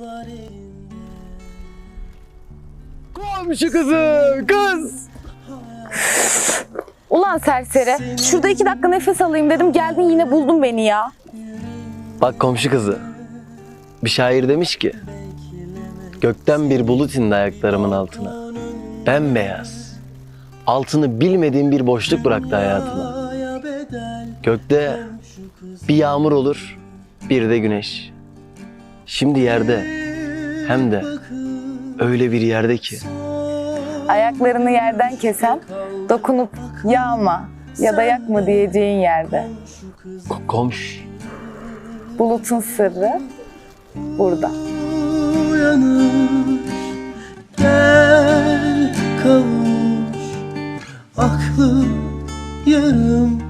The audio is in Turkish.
var elinde. Komşu kızı, kız. Ulan serseri. Şurada iki dakika nefes alayım dedim. Geldin yine buldun beni ya. Bak komşu kızı. Bir şair demiş ki. Gökten bir bulut indi ayaklarımın altına. Bembeyaz. Altını bilmediğim bir boşluk bıraktı hayatıma. Gökte bir yağmur olur, bir de güneş. Şimdi yerde hem de öyle bir yerde ki Ayaklarını yerden kesen, dokunup yağma ya da yakma diyeceğin yerde. ko- komş. Bulutun sırrı burada. uyanır Gel kavuş Aklım yarım